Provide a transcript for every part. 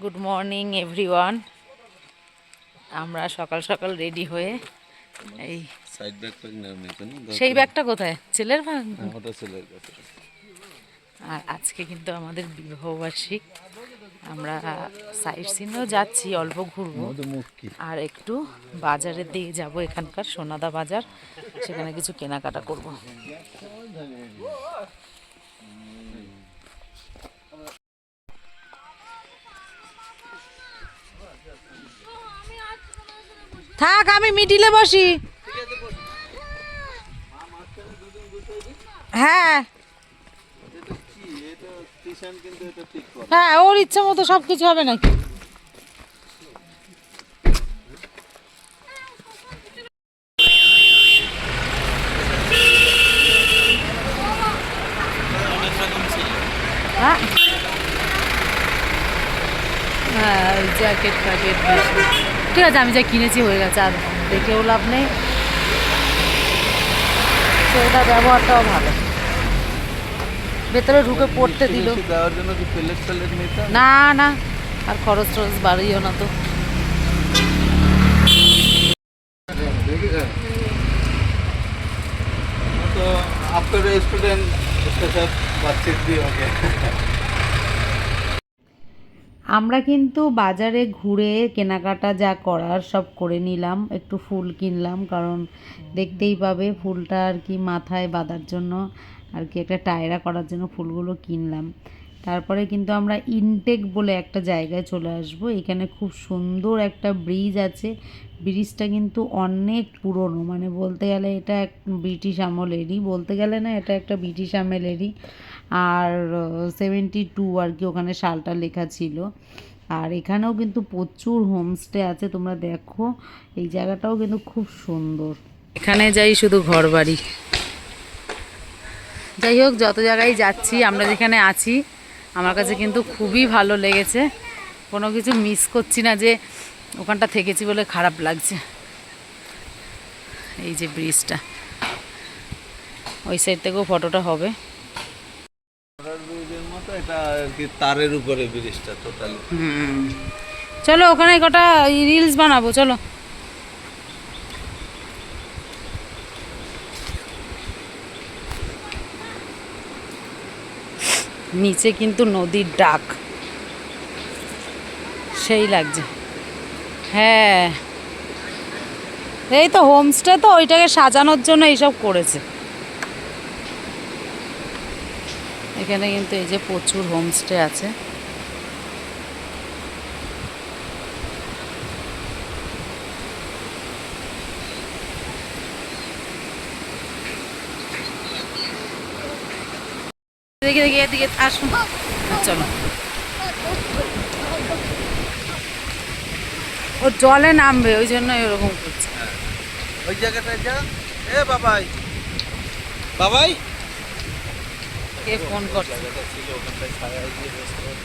Good morning everyone আমরা সকাল সকাল রেডি হয়ে এই সাইড সেই ব্যাগটা কোথায়? ছেলের ব্যাগ ছেলের কাছে আর আজকে কিন্তু আমাদের বিবাহবার্ষিক। আমরা সাইড সিনেও যাচ্ছি অল্প ঘুরবো। আর একটু বাজারের দিকে যাব এখানকার সোনাদা বাজার। সেখানে কিছু কেনাকাটা করব। থাক, আমি মিডিলে বসি। হ্যাঁ। হ্যাঁ ওর ইচ্ছে মতো সব কিছু হবে নাকি? হ্যাঁ। জ্যাকেট ফ্যাকেট ঠিক আছে আমি যা কিনেছি হয়ে গেছে আর দেখেও লাভ নেই সেটা ব্যবহারটাও ভালো ভেতরে ঢুকে পড়তে দিল বেশি দেওয়ার জন্য কি প্লেট প্লেট নিতে হবে? না না আর খরচ টরচ বাড়িও না তো तो आपका रेस्टोरेंट उसके साथ बातचीत भी हो गया আমরা কিন্তু বাজারে ঘুরে কেনাকাটা যা করার সব করে নিলাম, একটু ফুল কিনলাম, কারণ দেখতেই পাবে ফুলটা আর কি মাথায় বাঁধার জন্য, আর কি একটা টায়রা করার জন্য ফুলগুলো কিনলাম। তারপরে কিন্তু আমরা ইনটেক বলে একটা জায়গায় চলে আসব। এখানে খুব সুন্দর একটা ব্রিজ আছে। ব্রিজটা কিন্তু অনেক পুরনো মানে বলতে গেলে এটা এক ব্রিটিশ আমলেরই, বলতে গেলে না এটা একটা ব্রিটিশ আমলেরই। আর সেভেন্টি টু আর কি ওখানে সালটা লেখা ছিল। আর এখানেও কিন্তু প্রচুর হোমস্টে আছে, তোমরা দেখো। এই জায়গাটাও কিন্তু খুব সুন্দর। এখানে যাই শুধু ঘর বাড়ি যাই হোক, যত জায়গায় যাচ্ছি, আমরা যেখানে আছি আমার কাছে কিন্তু খুবই ভালো লেগেছে। কোনো কিছু মিস করছি না যে ওখানটা থেকেছি বলে খারাপ লাগছে। এই যে ব্রিজটা ওই সাইড থেকেও ফটোটা হবে। তারের উপরে ব্রিজটা টোটালি চলো ওখানে কটা রিলস বানাবো চলো। নিচে কিন্তু নদীর ডাক। সেই লাগছে। হ্যাঁ। এই তো হোমস্টে তো ওইটাকে সাজানোর জন্য এইসব করেছে। এখানে কিন্তু এই যে প্রচুর হোমস্টে আছে। দেখি দেখে এদিকে আসুন। চলো। ও জলে নামবে ওই জন্য এরকম করছে। ওই জায়গাটায় যা। এ বাবাই। বাবাই? কে ফোন করছে জায়গাটা ছিল ওখানটায় ছায়া দিয়ে restaurant।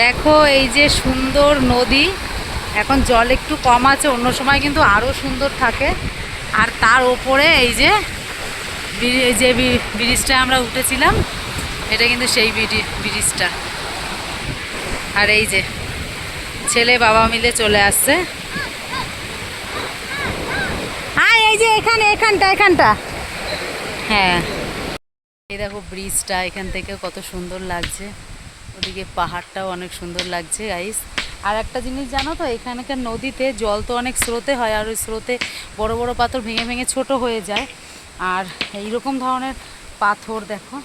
দেখো, এই যে সুন্দর নদী। এখন জল একটু কম আছে, অন্য সময় কিন্তু আরও সুন্দর থাকে। আর তার ওপরে এই যে যে ব্রিজটা আমরা উঠেছিলাম, এটা কিন্তু সেই ব্রিজটা। আর এই যে ছেলে বাবা মিলে চলে আসছে। হ্যাঁ এই যে এখানে, এখানটা এখানটা। হ্যাঁ। এই দেখো ব্রিজটা, এখান থেকে কত সুন্দর লাগছে। ওদিকে পাহাড়টাও অনেক সুন্দর লাগছে গাইস আর একটা জিনিস জানো তো, এখানকার নদীতে জল তো অনেক স্রোতে হয়, আর ওই স্রোতে বড় বড় পাথর ভেঙে ভেঙে ছোট হয়ে যায়। আর এই রকম ধরনের পাথর দেখো,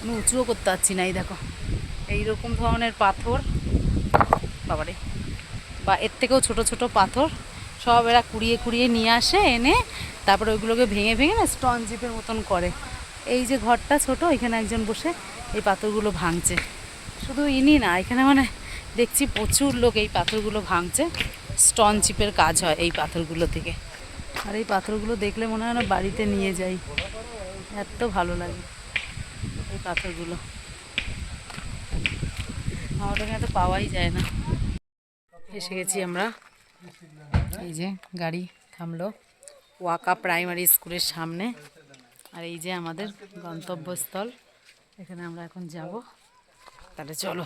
আমি উঁচুও করতে পারছি না, এই দেখো। এই রকম ধরনের পাথর, বাবারে, বা এর থেকেও ছোট ছোট পাথর, সব এরা কুড়িয়ে কুড়িয়ে নিয়ে আসে, এনে তারপরে ওইগুলোকে ভেঙে ভেঙে না স্টন জিপের মতন করে। এই যে ঘরটা ছোট, এখানে একজন বসে এই পাথরগুলো ভাঙছে। শুধু ইনি না, এখানে মানে দেখছি প্রচুর লোক এই পাথরগুলো ভাঙছে। স্টন চিপের কাজ হয় এই পাথরগুলো থেকে। আর এই পাথরগুলো দেখলে মনে হয় না বাড়িতে নিয়ে যাই। এত ভালো লাগে এই পাথরগুলো। আমাদের এখানে তো পাওয়াই যায় না। এসে গেছি আমরা। এই যে গাড়ি থামলো ওয়াকা প্রাইমারি স্কুলের সামনে। আর এই যে আমাদের গন্তব্যস্থল। এখানে আমরা এখন যাব। তাহলে চলো।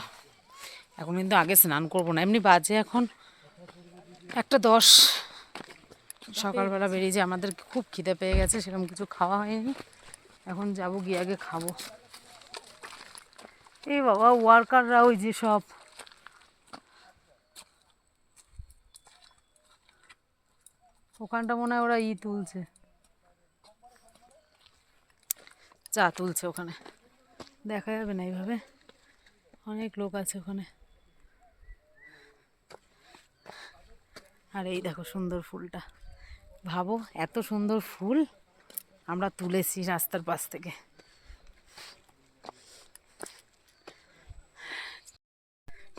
এখন কিন্তু আগে স্নান করব না। এমনি বাজে এখন একটা দশ। সকালবেলা বেরিয়ে যে আমাদের খুব খিদে পেয়ে গেছে, সেরকম কিছু খাওয়া হয়নি। এখন যাব, গিয়ে আগে খাব। এই বাবা ওয়ার্কাররা ওই যে সব। ওখানটা মনে হয় ওরা ই তুলছে। চা তুলছে ওখানে। দেখা যাবে না এইভাবে। অনেক লোক আছে ওখানে। আর এই দেখো সুন্দর ফুলটা। ভাবো, এত সুন্দর ফুল আমরা তুলেছি রাস্তার পাশ থেকে।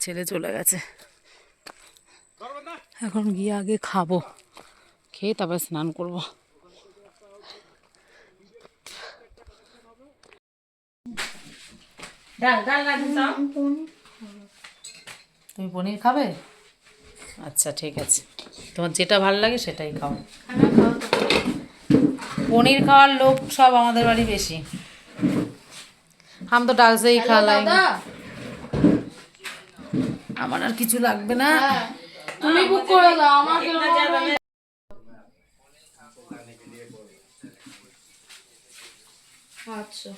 ছেলে চলে গেছে। এখন গিয়ে আগে খাব, খেয়ে তারপর স্নান করব। তুমি পনির খাবে? আচ্ছা ঠিক আছে। তোমার যেটা ভালো লাগে সেটাই খাও। পনির খাওয়ার লোক সব আমাদের বাড়ি বেশি। হাম তো ডাল সেই খা আমার আর কিছু লাগবে না। তুমি বুক করে দাও আমাকে আচ্ছা।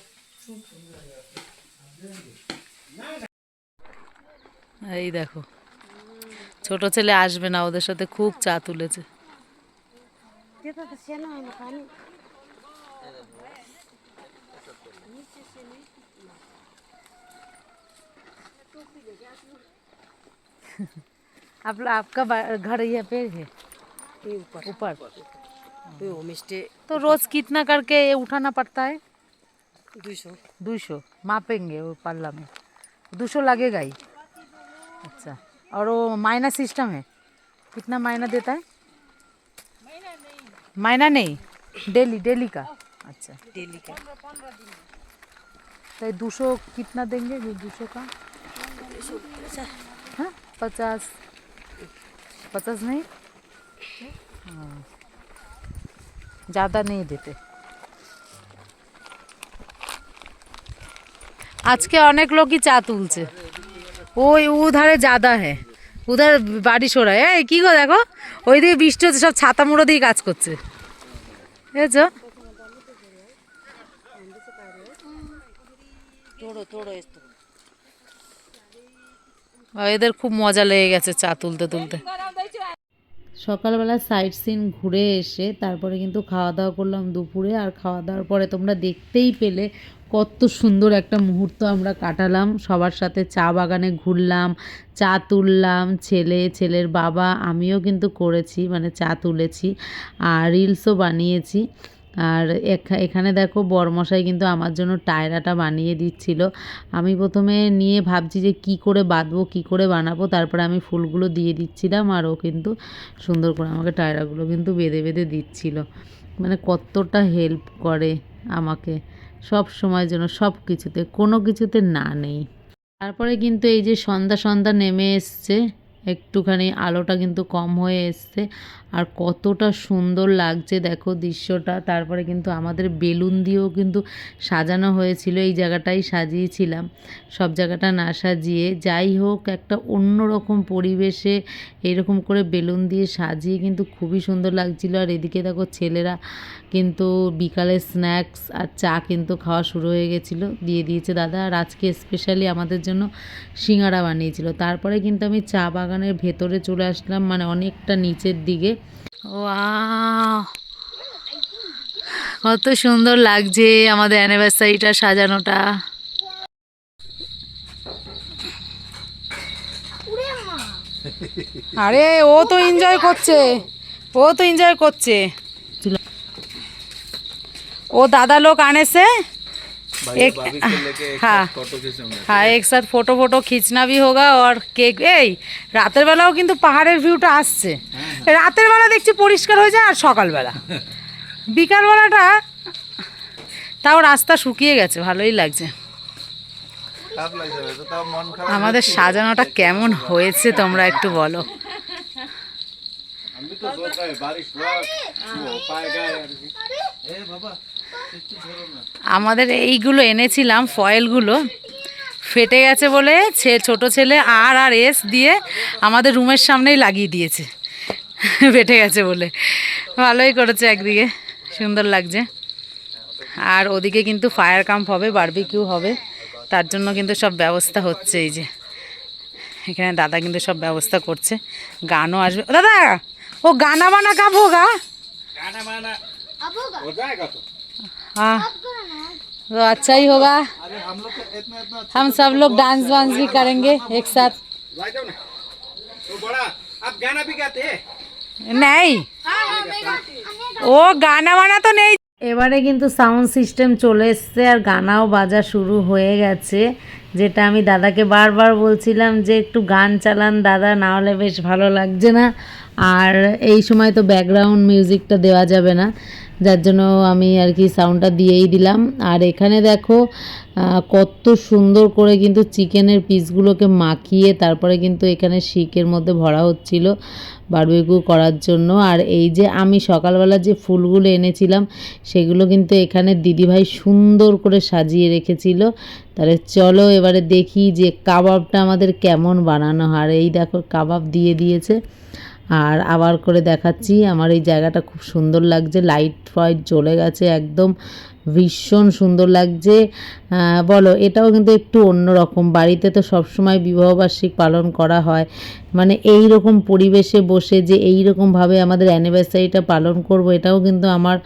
এই দেখো ছোট ছেলে আসবে না ওদের সাথে খুব চা তুলেছে आप आपका बा- घर यहाँ पे है ऊपर ऊपर होम स्टे तो रोज कितना करके ये उठाना पड़ता है सौ मापेंगे वो पल्ला में। दो सौ लगेगा ही। अच्छा। और वो मायना सिस्टम है। कितना मायना देता है? मायना नहीं। डेली डेली का। अच्छा। डेली का। तो दो सौ कितना देंगे? ये दो सौ का हाँ? पचास। पचास नहीं? हाँ। ज़्यादा नहीं देते। আজকে অনেক লোকই চা তুলছে। ওই উধারে জাদা হ্যাঁ উধার বাড়ি সরায়। এই কী গো দেখো ওই দিকে বৃষ্টি হচ্ছে সব ছাতা মুড়ো দিয়ে কাজ করছে। বুঝেছ? এদের খুব মজা লেগে গেছে চা তুলতে তুলতে। সকালবেলা সাইট সিন ঘুরে এসে তারপরে কিন্তু খাওয়া দাওয়া করলাম দুপুরে। আর খাওয়া দাওয়ার পরে তোমরা দেখতেই পেলে কত সুন্দর একটা মুহূর্ত আমরা কাটালাম। সবার সাথে চা বাগানে ঘুরলাম, চা তুললাম, ছেলে, ছেলের বাবা, আমিও কিন্তু করেছি মানে চা তুলেছি আর রিলসও বানিয়েছি। আর এখা- এখানে দেখো বরমশাই কিন্তু আমার জন্য টায়রাটা বানিয়ে দিচ্ছিল। আমি প্রথমে নিয়ে ভাবছি যে কি করে বাঁধবো, কি করে বানাবো, তারপরে আমি ফুলগুলো দিয়ে দিচ্ছিলাম আর ও কিন্তু সুন্দর করে আমাকে টায়রাগুলো কিন্তু বেঁধে বেঁধে দিচ্ছিল। মানে কতটা হেল্প করে আমাকে। সব সময় যেন সব কিছুতে, কোনো কিছুতে না নেই। তারপরে কিন্তু এই যে সন্ধ্যা সন্ধ্যা নেমে এসছে। একটুখানি আলোটা কিন্তু কম হয়ে এসছে। আর কতটা সুন্দর লাগছে দেখো দৃশ্যটা। তারপরে কিন্তু আমাদের বেলুন দিয়েও কিন্তু সাজানো হয়েছিল। এই জায়গাটাই সাজিয়েছিলাম। সব জায়গাটা না সাজিয়ে যাই হোক, একটা অন্যরকম পরিবেশে এরকম করে বেলুন দিয়ে সাজিয়ে কিন্তু খুবই সুন্দর লাগছিল। আর এদিকে দেখো ছেলেরা কিন্তু বিকালে স্ন্যাক্স আর চা কিন্তু খাওয়া শুরু হয়ে গেছিল। দিয়ে দিয়েছে দাদা। আর আজকে স্পেশালি আমাদের জন্য সিঙ্গারা বানিয়েছিল। তারপরে কিন্তু আমি চা বাগানের ভেতরে চলে আসলাম মানে অনেকটা নিচের দিকে। কত সুন্দর লাগছে আমাদের অ্যানিভার্সারিটা সাজানোটা। আরে ও তো এনজয় করছে। ও তো এনজয় করছে। ও দাদা লোক আনেছে? एक- भाभी को लेके एक हाँ। साथ फोटो खींचूंगा হ্যাঁ এক সাথ ফটো ফটো খিচনা ভি হোগা আর কেক এই রাতের বেলাও কিন্তু পাহাড়ের ভিউটা আসছে রাতের বেলা দেখছি পরিষ্কার হয়ে যায় আর সকালবেলা বিকালবেলাটা তাও রাস্তা শুকিয়ে গেছে ভালোই লাগছে খারাপ লাগছে তো তাও মন খারাপ আমাদের সাজানোটা কেমন হয়েছে তোমরা একটু বলো हम भी तो আমাদের এইগুলো এনেছিলাম ফয়েলগুলো ফেটে গেছে বলে সে ছোট ছেলে আর আর এস দিয়ে আমাদের রুমের সামনেই লাগিয়ে দিয়েছে। ফেটে গেছে বলে। ভালোই করেছে একদিকে সুন্দর লাগছে। আর ওদিকে কিন্তু ফায়ার ক্যাম্প হবে বারবিকিউ হবে তার জন্য কিন্তু সব ব্যবস্থা হচ্ছে এই যে। এখানে দাদা কিন্তু সব ব্যবস্থা করছে গানও আসবে। দাদা ও গানা বানা গাবো গা। গানা বানা। हो जाएगा तो हाँ तो अच्छा ही होगा अरे हम लोग को इतना इतना हम सब लोग डांस वांस भी करेंगे एक साथ ला जाओ ना तो बड़ा आप गाना भी गाते हैं नहीं ও গানা বানা তো নেই এবারে কিন্তু সাউন্ড সিস্টেম চলে এসছে আর গানাও বাজা শুরু হয়ে গেছে যেটা আমি দাদাকে বারবার বলছিলাম যে একটু গান চালান দাদা না হলে বেশ ভালো লাগছে না আর এই সময় তো ব্যাকগ্রাউন্ড মিউজিকটা দেওয়া যাবে না যার জন্য আমি আর কি সাউন্ডটা দিয়েই দিলাম। আর এখানে দেখো কত সুন্দর করে কিন্তু চিকেনের পিসগুলোকে মাখিয়ে তারপরে কিন্তু এখানে শিকের মধ্যে ভরা হচ্ছিল বারবিকিউ করার জন্য। আর এই যে আমি সকালবেলা যে ফুলগুলো এনেছিলাম, সেগুলো কিন্তু এখানে দিদিভাই সুন্দর করে সাজিয়ে রেখেছিল। তাহলে চলো এবারে দেখি যে কাবাবটা আমাদের কেমন বানানো হয়। আর এই দেখো, কাবাব দিয়ে দিয়েছে। আর আবার করে দেখাচ্ছি, আমার এই জায়গাটা খুব সুন্দর লাগছে লাইট ফাইট জ্বলে গেছে একদম, ভীষণ সুন্দর লাগছে। বলো, এটাও কিন্তু একটু অন্যরকম বাড়িতে তো সবসময় বিবাহবার্ষিক পালন করা হয়। মানে এই রকম পরিবেশে বসে যে এই রকমভাবে আমাদের অ্যানিভার্সারিটা পালন করব, এটাও কিন্তু আমার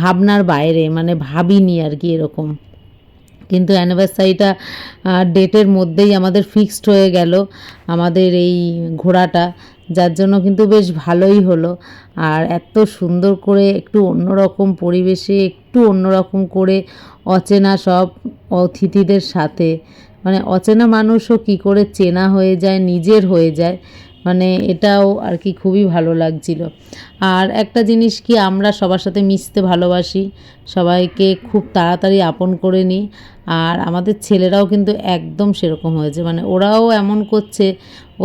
ভাবনার বাইরে মানে ভাবিনি আর কি এরকম। কিন্তু অ্যানিভার্সারিটা ডেটের মধ্যেই আমাদের ফিক্সড হয়ে গেল, আমাদের এই ঘোড়াটা। যার জন্য কিন্তু বেশ ভালোই হলো। আর এত সুন্দর করে একটু অন্যরকম পরিবেশে, একটু অন্যরকম করে অচেনা সব অতিথিদের সাথে। মানে অচেনা মানুষও কি করে চেনা হয়ে যায়, নিজের হয়ে যায়। মানে এটাও আর কি খুবই ভালো লাগছিল। আর একটা জিনিস কি, আমরা সবার সাথে মিশতে ভালোবাসি, সবাইকে খুব তাড়াতাড়ি আপন করে নিই, আর আমাদের ছেলেরাও কিন্তু একদম সেরকম হয়েছে। মানে ওরাও এমন করছে,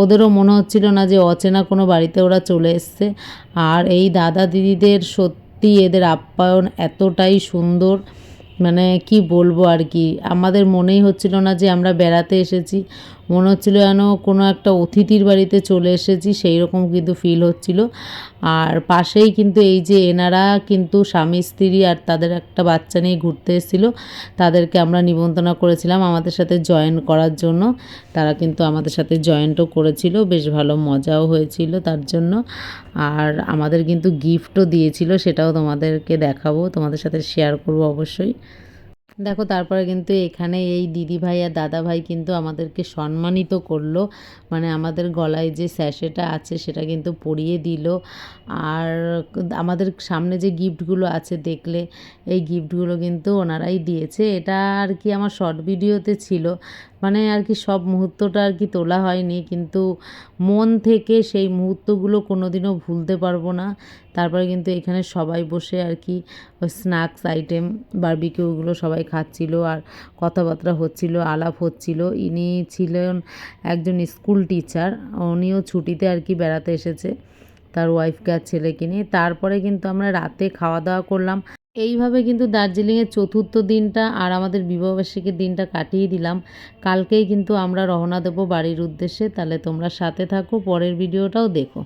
ওদেরও মনে হচ্ছিল না যে অচেনা কোনো বাড়িতে ওরা চলে এসছে। আর এই দাদা দিদিদের সত্যি এদের আপ্যায়ন এতটাই সুন্দর মানে কি বলব আর কি, আমাদের মনেই হচ্ছিল না যে আমরা বেড়াতে এসেছি। মনে হচ্ছিল যেন কোনো একটা অতিথির বাড়িতে চলে এসেছি, সেই রকম কিন্তু ফিল হচ্ছিল। আর পাশেই কিন্তু এই যে এনারা কিন্তু স্বামী, স্ত্রী আর তাদের একটা বাচ্চা নিয়ে ঘুরতে এসেছিল, তাদেরকে আমরা নিমন্ত্রণ করেছিলাম আমাদের সাথে জয়েন করার জন্য। তারা কিন্তু আমাদের সাথে জয়েন্টও করেছিল, বেশ ভালো মজাও হয়েছিল তার জন্য। আর আমাদের কিন্তু গিফটও দিয়েছিল, সেটাও তোমাদেরকে দেখাবো, তোমাদের সাথে শেয়ার করব অবশ্যই। দেখো, তারপরে কিন্তু এখানে এই দিদি ভাই আর দাদা ভাই কিন্তু আমাদেরকে সম্মানিত করল। মানে আমাদের গলায় যে স্যাশেটা আছে সেটা কিন্তু পরিয়ে দিল। আর আমাদের সামনে যে গিফটগুলো আছে, দেখলে এই গিফটগুলো কিন্তু ওনারাই দিয়েছে। এটা আর কি আমার শর্ট ভিডিওতে ছিল। মানে আর কি সব মুহূর্তটা আর কি তোলা হয়নি, কিন্তু মন থেকে সেই মুহূর্তগুলো কোনোদিনও ভুলতে পারব না। তারপরে কিন্তু এখানে সবাই বসে আর কি স্ন্যাক্স, আইটেম বারবিকিউগুলো সবাই খাচ্ছিল আর কথাবার্তা হচ্ছিল, আলাপ হচ্ছিল। ইনি ছিলেন একজন স্কুল টিচার, উনিও ছুটিতে আর কি বেড়াতে এসেছে। তার ওয়াইফকে আর ছেলেকে নিয়ে। তারপরে কিন্তু আমরা রাতে খাওয়া দাওয়া করলাম। এইভাবে কিন্তু দার্জিলিংয়ের চতুর্থ দিনটা আর আমাদের বিবাহবার্ষিকীর দিনটা কাটিয়ে দিলাম। কালকেই কিন্তু আমরা রওনা দেবো বাড়ির উদ্দেশ্যে। তাহলে তোমরা সাথে থাকো, পরের ভিডিওটাও দেখো।